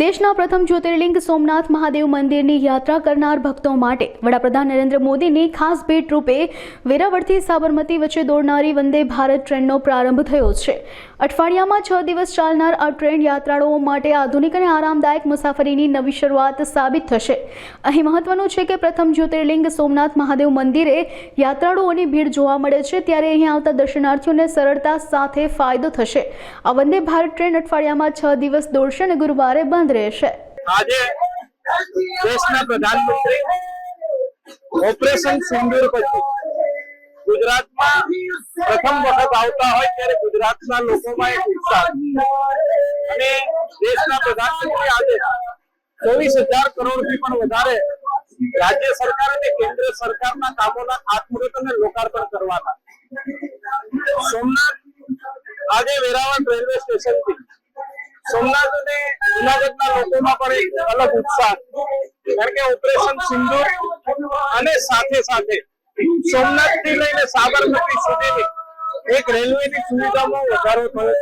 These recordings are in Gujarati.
દેશના પ્રથમ જ્યોતિર્લિંગ સોમનાથ મહાદેવ મંદિરની યાત્રા કરનાર ભક્તો માટે વડાપ્રધાન નરેન્દ્ર મોદીની ખાસ ભેટ રૂપે વેરાવળથી સાબરમતી વચ્ચે દોડનારી વંદે ભારત ટ્રેનનો પ્રારંભ થયો છે. અઠવાડિયામાં છ દિવસ ચાલનાર આ ટ્રેન યાત્રાળુઓ માટે આધુનિક અને આરામદાયક મુસાફરીની નવી શરૂઆત સાબિત થશે. અહીં મહત્વનું છે કે પ્રથમ જ્યોતિર્લિંગ સોમનાથ મહાદેવ મંદિરે યાત્રાળુઓની ભીડ જોવા મળે છે ત્યારે અહીં આવતા દર્શનાર્થીઓને સરળતા સાથે ફાયદો થશે. આ વંદે ભારત ટ્રેન અઠવાડિયામાં છ દિવસ દોડશે અને ગુરુવારે બંધ રહેશે આજે દેશના પ્રધાનમંત્રી ઓપરેશન સિંદૂર પછી ગુજરાતમાં પ્રથમ વખત આવતા હોય ત્યારે ગુજરાતના લોકોમાં એક ઉત્સાહ. અને દેશના પ્રધાનમંત્રી આજે ચોવીસ હજાર કરોડથી પણ વધારે રાજ્ય સરકાર અને કેન્દ્ર સરકારના કામોના ખાતમુહૂર્ત લોકાર્પણ કરવાના. સોમનાથ આજે વેરાવળ રેલવે સ્ટેશનથી. સોમનાથ અને જુનાગઢના લોકોમાં પણ એક અલગ ઉત્સાહ કારણ કે ઓપરેશન સિંદૂર અને સાથે સાથે સોમનાથથી લઈને સાબરમતી સુધીની એક રેલવેની સુવિધામાં વધારો થયો.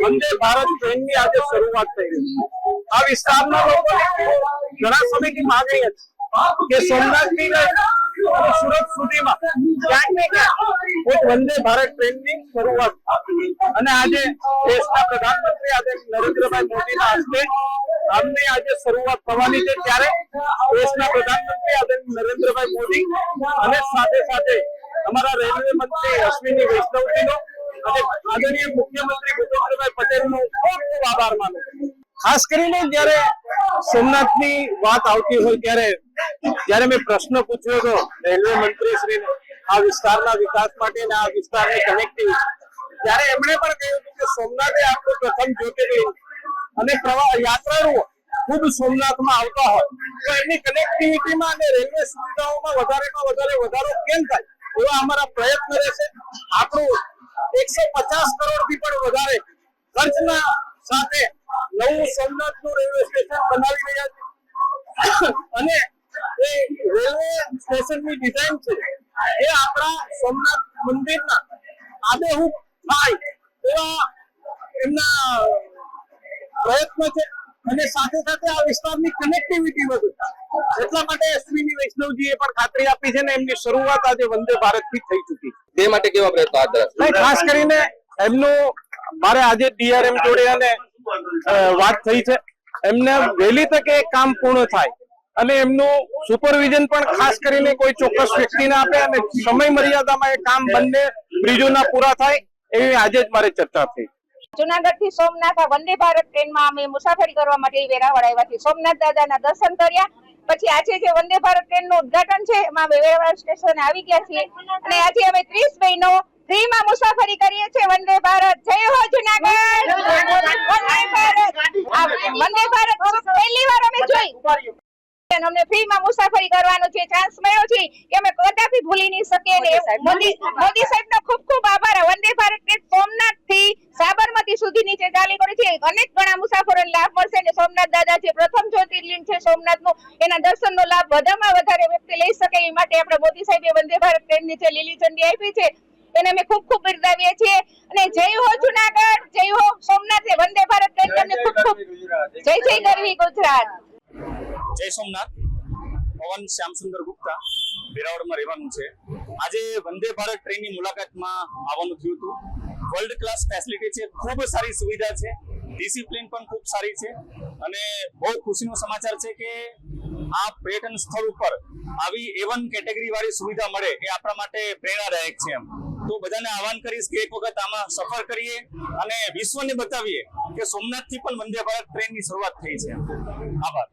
વંદે ભારત ટ્રેનની આજે શરૂઆત થઈ રહી આ વિસ્તારના લોકો ઘણા સમયથી માંગણી હતી કે સોમનાથથી લઈને સુરત સુધીમાં ક્યાંક એક વંદે ભારત ટ્રેનની શરૂઆત અને આજે દેશના પ્રધાનમંત્રી આજે નરેન્દ્રભાઈ મોદીના હસ્તે આમની આજે શરૂઆત થવાની છે ત્યારે દેશના પ્રધાનમંત્રી આજે નરેન્દ્રભાઈ મોદી અને સાથે સાથે અમારા રેલવે મંત્રી અશ્વિની વૈષ્ણવજીનો અને આદરણીય મુખ્યમંત્રી ભૂપેન્દ્રભાઈ પટેલનો ખૂબ ખૂબ આભાર માનું ખાસ કરીને જ્યારે સોમનાથની વાત આવતી હોય ત્યારે, જ્યારે મેં પ્રશ્ન પૂછ્યો હતો, રેલવે મંત્રી શ્રી આ વિસ્તારના વિકાસ માટે અને આ વિસ્તારની કનેક્ટિવિટી ત્યારે એમણે પણ કહ્યું હતું કે સોમનાથ એ આપણું પ્રથમ જ્યોતિર્લિંગ અને પ્રવાહ યાત્રાળુઓ ખુદ સોમનાથમાં આવતા હોય, તો એમની કનેક્ટિવિટીમાં અને રેલવે સુવિધાઓમાં વધારેમાં વધારે વધારો કેમ થાય? એવા અમારા પ્રયત્ન રહેશે. આપણું એકસો પચાસ કરોડથી પણ વધારે ખર્ચના સાથે નવું સોમનાથનું રેલવે સ્ટેશન બનાવી રહ્યા છે. અને એ રેલવે સ્ટેશનની ડિઝાઇન છે એ આપણા સોમનાથ મંદિરના આબેહૂબ થાય એવા એમના પ્રયત્ન છે. અને સાથે સાથે આ વિસ્તારની કનેક્ટિવિટી વધુ. એટલા માટે અશ્વિની વૈષ્ણવજીએ પણ ખાતરી આપી છે ને એમની શરૂઆત આજે વંદે ભારતથી થઈ ચૂકી તે માટે કેવા પ્રયત્નો હાથ ધરાશે? ખાસ કરીને એમનું મારે આજે ડીઆરએમ જોડે અને વાત થઈ છે. એમને વહેલી તકે એ કામ પૂર્ણ થાય. અને એમનું સુપરવિઝન પણ ખાસ કરીને કોઈ ચોક્કસ વ્યક્તિને આપે અને સમય મર્યાદામાં એ કામ બંને બ્રિજોના પૂરા થાય એવી આજે જ મારે ચર્ચા થઈ. જુનાગઢથી સોમનાથ આ વંદે ભારત ટ્રેનમાં અમે મુસાફરી કરવા માટે વેરાવળ આવ્યા છીએ. સોમનાથ દાદાના દર્શન કર્યા. પછી આજે જે વંદે ભારત ટ્રેનનું ઉદઘાટન છે, એમાં અમે વેરાવળ સ્ટેશન આવી ગયા છીએ. અને આજે અમે ત્રીસ બહેનો ફ્રીમાં મુસાફરી કરીએ છીએ વંદે ભારત જય હો જુનાગઢ વંદે ભારત આ વંદે ભારત પહેલી વાર અમે જોઈ અને અમને ફ્રીમાં મુસાફરી કરવાનો જે ચાન્સ મળ્યો છે કે અમે કદાપી ભૂલી નહીં શકીએ ને મોદી મોદી સાહેબનો ખૂબ ખૂબ આભાર. વંદે ભારત ટ્રેન સોમનાથથી સાબરમતી સુધી નીચે ચાલી કરી છે. અનેક ઘણા મુસાફરોને લાભ મળશે અને સોમનાથ દાદા છે પ્રથમ જ્યોતિર્લિંગ છે સોમનાથનું એના દર્શનનો લાભ વધારેમાં વધારે વ્યક્તિ લઈ શકે એ માટે આપણે મોદી સાહેબે વંદે ભારત ટ્રેન નીચે લીલી ઝંડી આપી છે એને અમે ખૂબ ખૂબ બિરદાવીએ છીએ. અને જય હો જુનાગઢ જય હો સોમનાથ. વંદે ભારત ટ્રેન તમને ખૂબ ખૂબ જય જય ગરવી ગુજરાત. જય સોમનાથ. પવન શ્યામસુંદર ગુપ્તા, વેરાવળમાં રહેવાનું છે. આજે વંદે ભારત ટ્રેનની મુલાકાતમાં આવવાનું થયું હતું. વર્લ્ડ ક્લાસ ફેસિલિટી છે, ખૂબ સારી સુવિધા છે. ડિસિપ્લિન પણ ખૂબ સારી છે. અને બહુ ખુશીનો સમાચાર છે કે આ પર્યટન સ્થળ ઉપર આવી એવન કેટેગરી વાળી સુવિધા મળે એ આપણા માટે પ્રેરણાદાયક છે એમ. તો બધાને આહવાન કરીશ કે એક વખત આમાં સફર કરીએ અને વિશ્વને બતાવીએ કે સોમનાથથી પણ વંદે ભારત ટ્રેનની શરૂઆત થઈ છે આભાર.